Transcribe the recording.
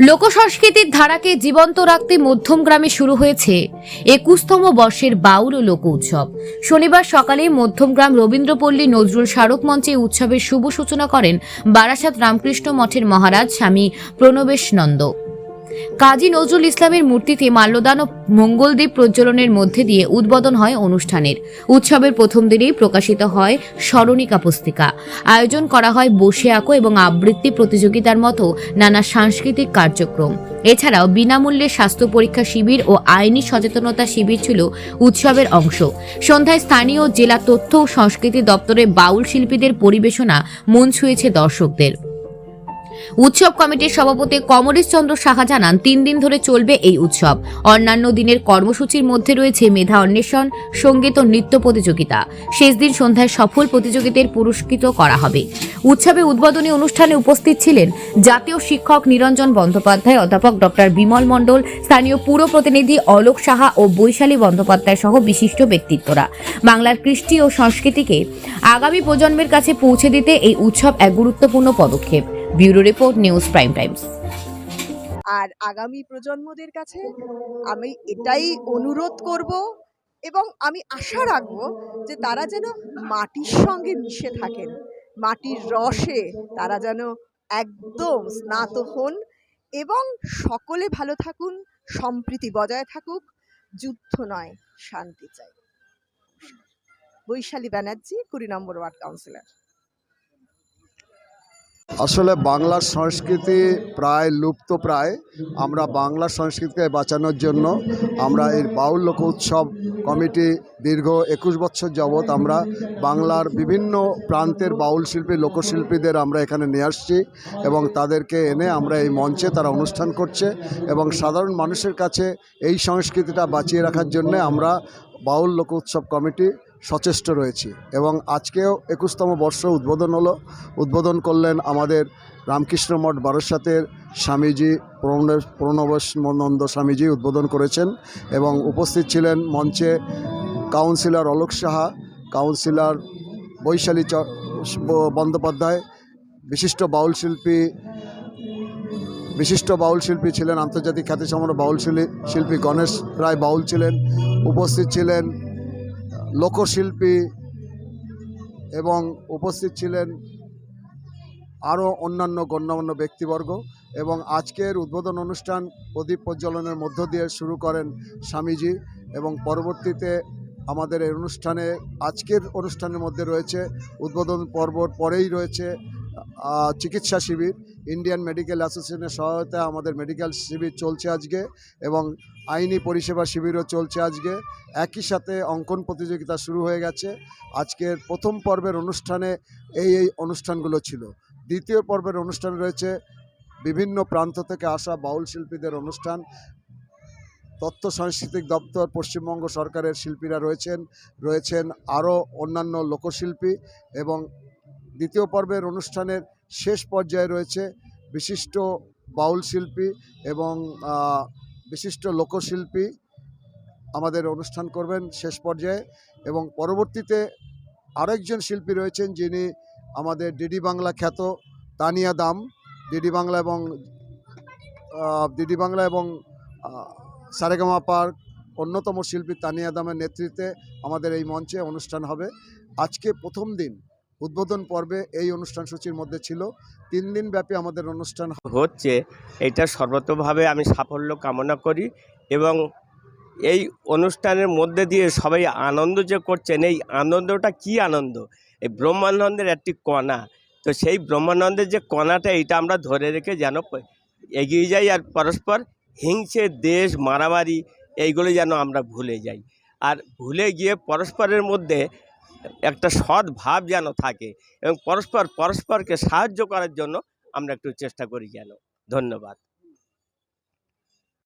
লোকসংস্কৃতির ধারাকে জীবন্ত রাখতে মধ্যমগ্রামে শুরু হয়েছে একুশতম বর্ষের বাউল ও লোক উৎসব। শনিবার সকালে মধ্যমগ্রাম রবীন্দ্রপল্লী নজরুল স্মারক মঞ্চে উৎসবের শুভ সূচনা করেন বারাসাত রামকৃষ্ণ মঠের মহারাজ স্বামী প্রণবেশ নন্দ। কাজী নজরুল ইসলামের মূর্তিতে মাল্যদান ও মঙ্গলদ্বীপ প্রজ্বলনের মধ্যে দিয়ে উদ্বোধন হয় অনুষ্ঠানের। উৎসবের প্রথম দিনেই প্রকাশিত হয় স্মরণিকা পুস্তিকা। আয়োজন করা হয় বসে আঁকো এবং আবৃত্তি প্রতিযোগিতার মতো নানা সাংস্কৃতিক কার্যক্রম। এছাড়াও বিনামূল্যে স্বাস্থ্য পরীক্ষা শিবির ও আইনি সচেতনতা শিবির ছিল উৎসবের অংশ। সন্ধ্যায় স্থানীয় জেলা তথ্য ও সংস্কৃতি দপ্তরে বাউল শিল্পীদের পরিবেশনা মন ছুঁয়েছে দর্শকদের। উৎসব কমিটির সভাপতি কমরেশ চন্দ্র সাহা জানান, তিন দিন ধরে চলবে এই উৎসব। অন্যান্য দিনের কর্মসূচির মধ্যে রয়েছে মেধা অন্বেষণ, সংগীত ও নৃত্য প্রতিযোগিতা। শেষ দিন সন্ধ্যায় সফল প্রতিযোগিতার পুরস্কৃত করা হবে। উৎসবে উদ্বোধনী অনুষ্ঠানে উপস্থিত ছিলেন জাতীয় শিক্ষক নিরঞ্জন বন্দ্যোপাধ্যায়, অধ্যাপক ডক্টর বিমল মণ্ডল, স্থানীয় পুর প্রতিনিধি অলোক সাহা ও বৈশালী বন্দ্যোপাধ্যায় সহ বিশিষ্ট ব্যক্তিত্বরা। বাংলার কৃষ্টি ও সংস্কৃতিকে আগামী প্রজন্মের কাছে পৌঁছে দিতে এই উৎসব এক গুরুত্বপূর্ণ পদক্ষেপ। Bureau report, news prime times. আর আগামী প্রজন্মদের কাছে আমি এটাই অনুরোধ করব এবং আমি আশা রাখব যে তারা যেন মাটির সঙ্গে মিশে থাকেন, মাটির রসে তারা যেন একদম স্নাত হন এবং সকলে ভালো থাকুন, সম্প্রীতি বজায় থাকুক, যুদ্ধ নয়, শান্তি চাই। বৈশালী ব্যানার্জি, কুড়ি নম্বর ওয়ার্ড কাউন্সিলর। আসলে বাংলার সংস্কৃতি প্রায় লুপ্ত প্রায়। আমরা বাংলা সংস্কৃতিকে বাঁচানোর জন্য আমরা এই বাউল লোক উৎসব কমিটি দীর্ঘ একুশ বছর যাবৎ আমরা বাংলার বিভিন্ন প্রান্তের বাউল শিল্পী, লোকশিল্পীদের আমরা এখানে নিয়ে আসছি এবং তাদেরকে এনে আমরা এই মঞ্চে তারা অনুষ্ঠান করছে এবং সাধারণ মানুষের কাছে এই সংস্কৃতিটা বাঁচিয়ে রাখার জন্য আমরা বাউল লোক উৎসব কমিটি সচেষ্ট রয়েছি এবং আজকেও একুশতম বর্ষ উদ্বোধন হলো। উদ্বোধন করলেন আমাদের রামকৃষ্ণ মঠ বারাসাতের স্বামীজি প্রণব- প্রণবানন্দ স্বামীজি উদ্বোধন করেছেন এবং উপস্থিত ছিলেন মঞ্চে কাউন্সিলর অলোক সাহা, কাউন্সিলর বৈশালী চ, বন্দ্যোপাধ্যায়, বিশিষ্ট বাউল শিল্পী, বিশিষ্ট বাউল শিল্পী ছিলেন, আন্তর্জাতিক খ্যাতিসম্পন্ন বাউল শিল্পী গণেশ রায় বাউল ছিলেন, উপস্থিত ছিলেন লোকশিল্পী এবং উপস্থিত ছিলেন আরও অন্যান্য গণ্যমান্য ব্যক্তিবর্গ এবং আজকের উদ্বোধন অনুষ্ঠান প্রদীপ প্রজ্বলনের মধ্য দিয়ে শুরু করেন স্বামীজি এবং পরবর্তীতে আমাদের এই অনুষ্ঠানে, আজকের অনুষ্ঠানের মধ্যে রয়েছে উদ্বোধন পর্বর পরেই রয়েছে চিকিৎসা শিবির ইন্ডিয়ান মেডিকেল অ্যাসোসিয়েশনের সহায়তায় আমাদের মেডিকেল শিবির চলছে আজকে এবং আইনি পরিষেবা শিবিরও চলছে আজকে। একই সাথে অঙ্কন প্রতিযোগিতা শুরু হয়ে গেছে। আজকের প্রথম পর্বের অনুষ্ঠানে এই এই অনুষ্ঠানগুলো ছিল। দ্বিতীয় পর্বের অনুষ্ঠান রয়েছে বিভিন্ন প্রান্ত থেকে আসা বাউল শিল্পীদের অনুষ্ঠান। তথ্য সাংস্কৃতিক দপ্তর, পশ্চিমবঙ্গ সরকারের শিল্পীরা রয়েছেন রয়েছেন আরও অন্যান্য লোকশিল্পী এবং দ্বিতীয় পর্বের অনুষ্ঠানের শেষ পর্যায়ে রয়েছে বিশিষ্ট বাউল শিল্পী এবং বিশিষ্ট লোকশিল্পী আমাদের অনুষ্ঠান করবেন শেষ পর্যায়ে এবং পরবর্তীতে আরেকজন শিল্পী রয়েছেন যিনি আমাদের ডিডি বাংলা খ্যাত তানিয়া দাম। ডিডি বাংলা এবং ডিডি বাংলা এবং সারেগামা পার্ক অন্যতম শিল্পী তানিয়া দামের নেতৃত্বে আমাদের এই মঞ্চে অনুষ্ঠান হবে। আজকে প্রথম দিন। উদ্বোধন পর্বে এই অনুষ্ঠান সূচির মধ্যে ছিল। তিন দিন ব্যাপী আমাদের অনুষ্ঠান হচ্ছে, এটা সর্বতভাবে আমি সাফল্য কামনা করি এবং এই অনুষ্ঠানের মধ্যে দিয়ে সবাই আনন্দ যে করছেন, এই আনন্দটা কি আনন্দ? এই ব্রহ্মানন্দের একটি কণা। তো সেই ব্রহ্মানন্দের যে কণাটা, এটা আমরা ধরে রেখে যেন এগিয়ে যাই আর পরস্পর হিংসে, দেশ, মারামারি, এইগুলো যেন আমরা ভুলে যাই। আর ভুলে গিয়ে পরস্পরের মধ্যে একটা সৎ ভাব যেন থাকে এবং পরস্পর পরস্পরকে সাহায্য করার জন্য আমরা একটু চেষ্টা করি যেন। ধন্যবাদ।